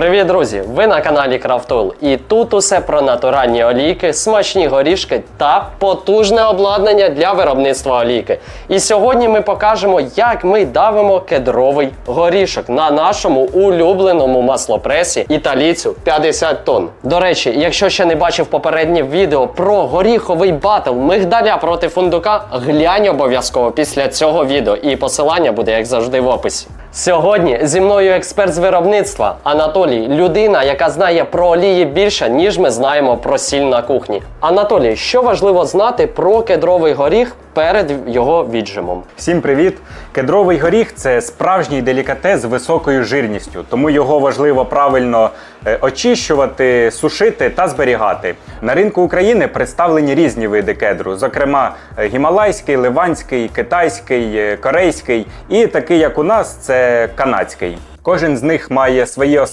Привіт, друзі! Ви на каналі Крафтол. І тут усе про натуральні олійки, смачні горішки та потужне обладнання для виробництва олійки. І сьогодні ми покажемо, як ми давимо кедровий горішок на нашому улюбленому маслопресі італійцю 50 тонн. До речі, якщо ще не бачив попереднє відео про горіховий батл мигдаля проти фундука, глянь обов'язково після цього відео. І посилання буде, як завжди, в описі. Сьогодні зі мною експерт з виробництва Анатолій, людина, яка знає про олії більше, ніж ми знаємо про сіль на кухні. Анатолій, що важливо знати про кедровий горіх перед його віджимом? Всім привіт! Кедровий горіх це справжній делікатес з високою жирністю, тому його важливо правильно е, очищувати, сушити та зберігати. На ринку України представлені різні види кедру, зокрема е, гімалайський, ливанський, китайський, е, корейський і такий, як у нас, це канадський. Кожен з них має свої особливості.